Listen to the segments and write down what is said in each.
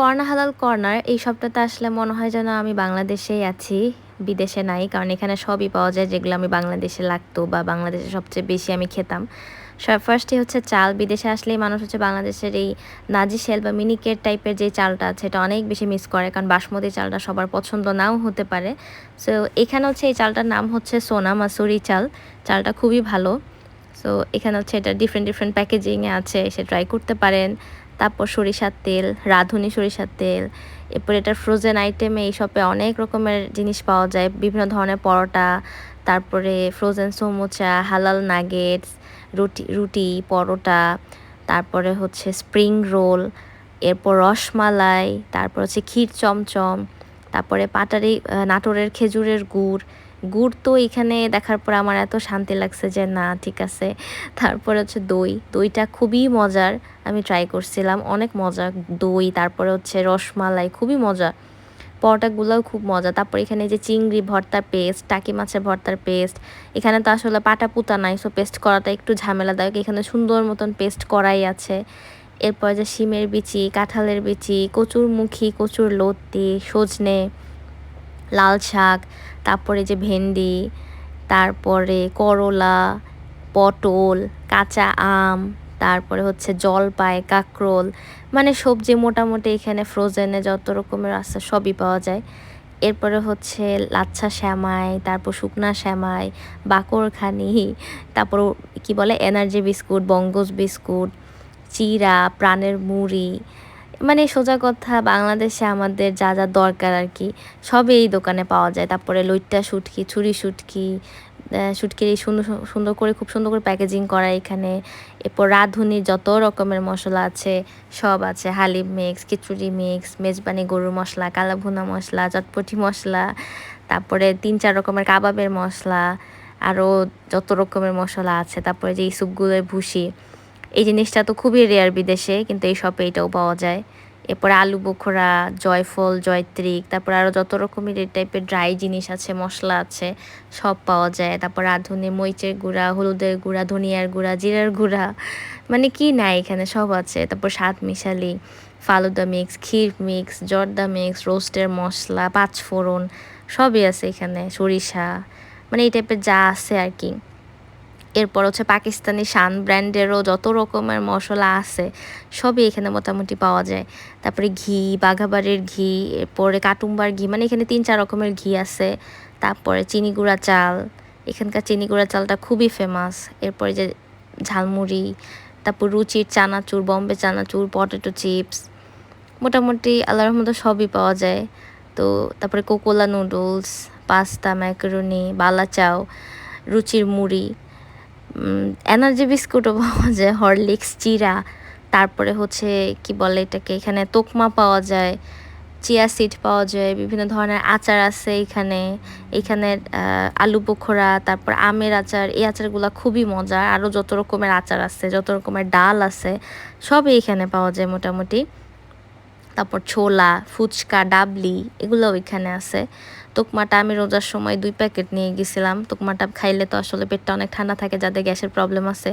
কর্না হালাল কর্নার এই সপ্তাহতে আসলে মনে হয় যেন আমি বাংলাদেশেই আছি, বিদেশে নাই, কারণ এখানে সবই পাওয়া যায় যেগুলো আমি বাংলাদেশে লাগতো বা বাংলাদেশে সবচেয়ে বেশি আমি খেতাম। সব ফার্স্টে হচ্ছে চাল, বিদেশে আসলেই মানুষ হচ্ছে বাংলাদেশের এই নাজি নাজিশেল বা মিনিকেট টাইপের যে চালটা আছে, এটা অনেক বেশি মিস করে, কারণ বাসমতি চালটা সবার পছন্দ নাও হতে পারে। সো এখানে হচ্ছে এই চালটার নাম হচ্ছে সোনা মাসুরি চাল, চালটা খুবই ভালো। সো এখানে হচ্ছে এটা ডিফারেন্ট ডিফারেন্ট প্যাকেজিংয়ে আছে সে ট্রাই করতে পারেন। তারপর সরিষার তেল, রাঁধুনি সরিষার তেল, এরপর এটা ফ্রোজেন আইটেমে এই শপে অনেক রকমের জিনিস পাওয়া যায়। বিভিন্ন ধরনের পরোটা, তারপরে ফ্রোজেন সমোচা হালাল নাগেটস রুটি রুটি, পরোটা, তারপরে হচ্ছে স্প্রিং রোল এরপর রসমালাই, তারপর হচ্ছে ক্ষীর চমচম, তারপরে পাটারি নাটোরের খেজুরের গুড় গুড় তো এখানে দেখার পর আমার এত শান্তি লাগছে যে না, ঠিক আছে। তারপরে হচ্ছে দই। দইটা খুবই মজার, আমি ট্রাই করছিলাম। অনেক মজা। দই, তারপরে হচ্ছে রসমালাই, খুবই মজা। পরোটাগুলোও খুব মজা। তারপর এখানে যে চিংড়ি ভর্তার পেস্ট টাকি মাছের ভর্তার পেস্ট এখানে তো আসলে পাটা পুতা নাই সো পেস্ট করাটা একটু ঝামেলাদায়ক। এখানে সুন্দর মতন পেস্ট করাই আছে। এরপর যে শিমের বিচি, কাঁঠালের বিচি কচুর মুখী কচুর লতি সজনে লাল শাক, তারপরে যে ভেন্ডি, তারপরে করলা, পটল, কাঁচা আম, তারপরে হচ্ছে জলপাই, কাঁকরোল মানে সবজি মোটামুটি এখানে ফ্রোজেনে যত রকমের আছে সবই পাওয়া যায়। এরপরে হচ্ছে লাচ্ছা শ্যামাই, তারপর শুকনা শ্যামাই, বাকরখানি, তারপর কি বলে এনার্জি বিস্কুট বঙ্গজ বিস্কুট চিরা প্রাণের মুড়ি মানে সোজা কথা, বাংলাদেশে আমাদের যা যা দরকার আর কি, সবই এই দোকানে পাওয়া যায়। তারপরে লইট্টা শুটকি ছুরি শুটকি শুটকির এই সুন্দর সুন্দর করে, খুব সুন্দর করে প্যাকেজিং করা এখানে। এরপর রাঁধুনির যত রকমের মশলা আছে, সব আছে। হালিম মিক্স খিচুড়ি মিক্স মেজবানি, গরুর মশলা কালা ভুনা মশলা, চটপটি মশলা, তারপরে তিন, চার রকমের কাবাবের মশলা, আরও যত রকমের মশলা আছে। তারপরে যে এই সুপগুলোর ভুসি এই জিনিসটা তো খুবই রেয়ার বিদেশে, কিন্তু এই শপে এটাও পাওয়া যায়। এরপরে আলু বোখরা জয়ফল, জয়ত্রিক, তারপর আরও যত রকমের এই টাইপের ড্রাই জিনিস আছে, মশলা আছে, সব পাওয়া যায়। তারপর রাঁধুনি মরিচের গুঁড়া, হলুদের গুঁড়া, ধনিয়ার গুঁড়া, জিরার গুঁড়া মানে কি নাই এখানে, সব আছে। তারপর স্বাদ মিশালি, falooda mix kheer mix zarda mix রোস্টের মশলা, পাঁচফোড়ন, সবই আছে এখানে, সরিষা মানে এই টাইপের যা আছে আর কি। এরপর হচ্ছে পাকিস্তানি শান ব্র্যান্ডেরও যত রকমের মশলা আছে, সবই এখানে মোটামুটি পাওয়া যায়। তারপরে ঘি, বাঘাবাড়ির ঘি, এরপরে কাটুম্বার ঘি মানে এখানে তিন চার রকমের ঘি আছে। তারপরে চিনি গুঁড়া চাল, এখানকার চিনি গুঁড়া চালটা খুবই ফেমাস এরপরে যে ঝালমুড়ি, তারপর রুচির চানাচুর, বম্বে চানাচুর পটেটো চিপস মোটামুটি আল্লাহর রহমতে সবই পাওয়া যায়। তো তারপরে কোকোলা নুডলস পাস্তা ম্যাকারনি বালা চাও রুচির মুড়ি এনার্জি বিস্কুটও পাওয়া যায়, হরলিক্স, চিরা, তারপরে হচ্ছে কি বলে এটাকে, এখানে তোকমা পাওয়া যায়, চিয়া সিড পাওয়া যায়, বিভিন্ন ধরনের আচার আছে এখানে এখানে আলু পোখরা তারপর আমের আচার, এই আচারগুলো খুবই মজা আরও যত রকমের আচার আছে, যত রকমের ডাল আছে, সবই এখানে পাওয়া যায় মোটামুটি। তারপর ছোলা, ফুচকা, ডাবলি এগুলো এখানে আছে। তোকমাটা আমি রোজার সময় দুই প্যাকেট নিয়ে গেছিলাম। তোকমাটা খাইলে তো আসলে পেটটা অনেক ঠান্ডা থাকে, যাদের গ্যাসের প্রবলেম আছে,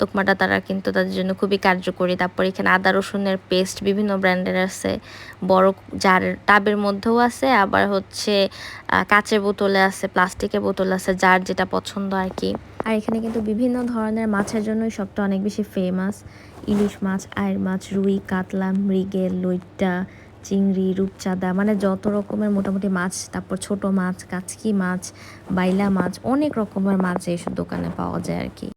তোকমাটা তারা কিন্তু তাদের জন্য খুবই কার্যকরী। তারপর এখানে আদা, রসুনের পেস্ট বিভিন্ন ব্র্যান্ডের আছে। বড় যার টাবের মধ্যেও আছে, আবার হচ্ছে কাচের বোতলে আছে, প্লাস্টিকের বোতলে আছে, যার যেটা পছন্দ আর কি। আর এখানে কিন্তু বিভিন্ন ধরনের মাছের জন্যই সবটা অনেক বেশি ফেমাস ইলিশ মাছ আয়ের মাছ, রুই, কাতলা, মৃগেল, লইট্টা, চিংড়ি, রূপচাঁদা মানে যত রকমের মোটামুটি মাছ, তারপর ছোট মাছ, কাচকি মাছ, বাইলা মাছ, অনেক রকমের মাছ এইসব দোকানে পাওয়া যায় আর কি।